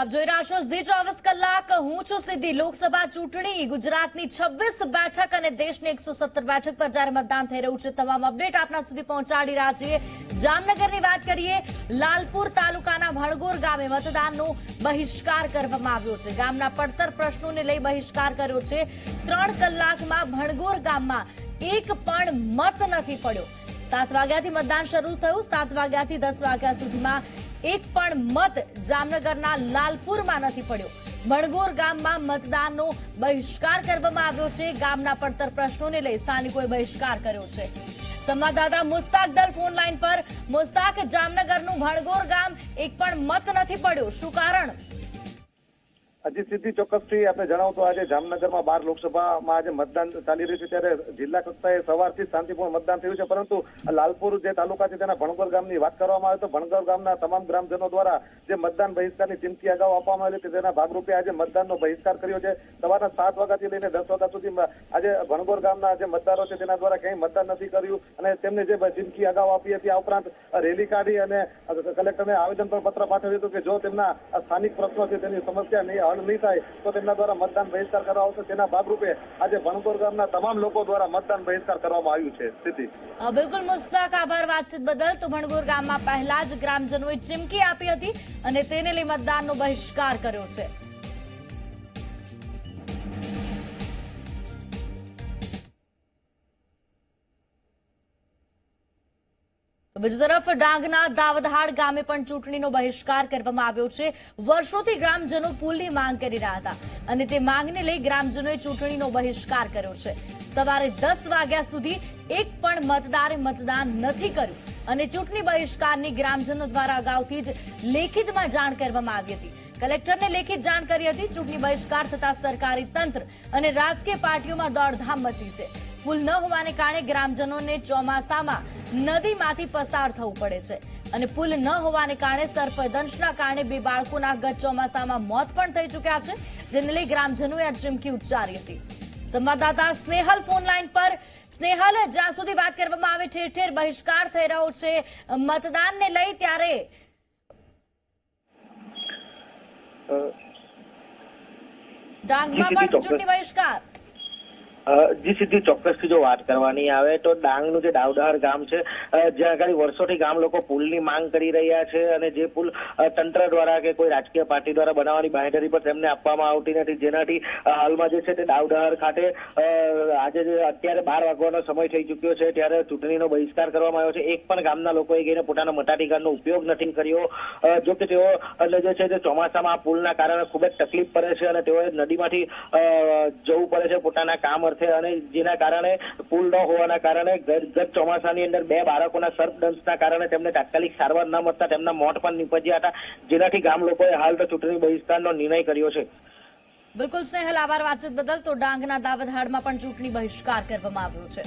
આપ જોઈ રહ્યા છો ઝી ચોવીસ કલાક. હું છું સિદ્ધિ. લોકસભા ચૂંટણી, ગુજરાતની છવ્વીસ બેઠક અને દેશની એકસો સત્તર બેઠક પર જયારે મતદાન થઈ રહ્યું છે, તમામ અપડેટ આપના સુધી પહોંચાડી રહ્યા છીએ. જામનગરની વાત કરીએ, લાલપુર તાલુકાના ભણગોર ગામે મતદાનનો બહિષ્કાર કરવામાં આવ્યો છે. ગામના પડતર પ્રશ્નોને લઈ બહિષ્કાર કર્યો છે. ત્રણ કલાકમાં ભણગોર ગામમાં એક પણ મત નથી પડ્યો. સાત વાગ્યાથી મતદાન શરૂ થયું. સાત વાગ્યાથી દસ વાગ્યા સુધીમાં એક પણ મત જામનગરના લાલપુરમાં નથી પડ્યો. ભણગોર ગામમાં મતદાનનો બહિષ્કાર કરવામાં આવ્યો છે. ગામના પડતર પ્રશ્નોને લઈ સ્થાનિકોએ બહિષ્કાર કર્યો છે. સંવાદદાતા મુસ્તાક દલ ફોન લાઈન પર, મુસ્તાક, જામનગરનું ભણગોર ગામ એક પણ મત નથી પડ્યો. શું કારણ? હજી સિદ્ધિ ચોક્કસથી આપણે જણાવું તો આજે જામનગરમાં બાર લોકસભામાં આજે મતદાન ચાલી રહ્યું છે ત્યારે જિલ્લા કક્ષાએ સવારથી શાંતિપૂર્ણ મતદાન થયું છે. પરંતુ લાલપુર જે તાલુકા છે તેના ભણગોર ગામની વાત કરવામાં આવે તો ભણગોર ગામના તમામ ગ્રામજનો દ્વારા જે મતદાન બહિષ્કારની ચીમકી અગાઉ આપવામાં આવી હતી તેના ભાગરૂપે આજે મતદાનનો બહિષ્કાર કર્યો છે. સવારના સાત વાગ્યાથી લઈને દસ વાગ્યા સુધી આજે ભણગોર ગામના જે મતદારો છે તેના દ્વારા ક્યાંય મતદાન નથી કર્યું અને તેમને જે ચીમકી અગાઉ આપી હતી આ ઉપરાંત રેલી કાઢી અને કલેક્ટરને આવેદન પણ પત્ર પાઠવ્યું હતું કે જો તેમના સ્થાનિક પ્રશ્નો છે તેની સમસ્યા નહીં હલ નહીં થાય, તો તેમના દ્વારા મતદાન બહિષ્કાર કરવા આવશે. તેના ભાગરૂપે આજે ભણકોર ગામના તમામ લોકો દ્વારા મતદાન બહિષ્કાર કરવામાં આવ્યું છે. સ્થિતિ. બિલકુલ મુસ્તાક, આભાર વાતચીત બદલ. તો ભણગોર ગામમાં પહેલા જ ગ્રામજનોએ ચીમકી આપી હતી અને તેને લઈ મતદાનનો બહિષ્કાર કર્યો છે. બીજી તરફ ડાંગના દાવદહાડ ગામે પણ ચૂંટણીનો બહિષ્કાર કરવામાં આવ્યો છે. વર્ષોથી ગ્રામજનો પુલની માંગ કરી રહ્યા હતા અને તે માંગને લઈ ગ્રામજનોએ ચૂંટણીનો બહિષ્કાર કર્યો છે. સવારે દસ વાગ્યા સુધી એક પણ મતદારે મતદાન નથી કર્યું અને ચૂંટણી બહિષ્કારની ગ્રામજનો દ્વારા અગાઉથી જ લેખિતમાં જાણ કરવામાં આવી હતી. કલેક્ટરને લેખિત જાણ કરી હતી, ચૂંટણી બહિષ્કાર થતા સરકારી તંત્ર અને રાજકીય પાર્ટીઓમાં દોડધામ મચી છે. પુલ ન હોવાને કારણે ગ્રામજનોને ચોમાસામાં નદીમાંથી પસાર થવું પડે છે અને પુલ ન હોવાને કારણે સર્પદંશના કારણે બે બાળકોના ગત ચોમાસામાં મોત પણ થઈ ચૂક્યા છે. જેને લઈ ગ્રામજનોએ આ ચીમકી ઉચ્ચારી હતી. સંવાદદાતા સ્નેહલ ફોન લાઈન પર. સ્નેહલ જ્યાં સુધી વાત કરવામાં આવે ઠેર ઠેર બહિષ્કાર થઈ રહ્યો છે. મતદાનને લઈ ત્યારે ડાંગમાં પણ ચૂંટણી બહિષ્કાર. જી સીધી ચોક્કસથી જો વાત કરવાની આવે તો ડાંગનું જે ડાવડહાર ગામ છે જ્યાં આગળ વર્ષોથી ગામ લોકો પુલની માંગ કરી રહ્યા છે અને જે પુલ તંત્ર દ્વારા કે કોઈ રાજકીય પાર્ટી દ્વારા બનાવવાની બાંહેધરી પર તેમને આપવામાં આવતી નથી. જેનાથી હાલમાં જે છે તે ડાવડહાર ખાતે આજે અત્યારે બાર વાગવાનો સમય થઈ ચૂક્યો છે, ત્યારે ચૂંટણીનો બહિષ્કાર કરવામાં આવ્યો છે. એક પણ ગામના લોકોએ ગઈને પોતાના મતાધિકારનો ઉપયોગ નથી કર્યો. જો કે તેઓ જે છે તે ચોમાસામાં પુલના કારણે ખૂબ જ તકલીફ પડે છે અને તેઓએ નદીમાંથી જવું પડે છે પોતાના કામ અર્થે અને જેના કારણે પુલ ન હોવાના કારણે ગત ચોમાસાની અંદર બે બાળકોના સર્પદંશના કારણે તેમને તાત્કાલિક સારવાર ન મળતા તેમના મોત પણ નીપજ્યા હતા. જેનાથી ગામ લોકોએ હાલ તો ચૂંટણી બહિષ્કારનો નિર્ણય કર્યો છે. બિલકુલ સ્નેહલ, આભાર વાતચીત બદલ તો ડાંગના દાવધાડમાં પણ ચૂંટણી બહિષ્કાર કરવામાં આવ્યો છે.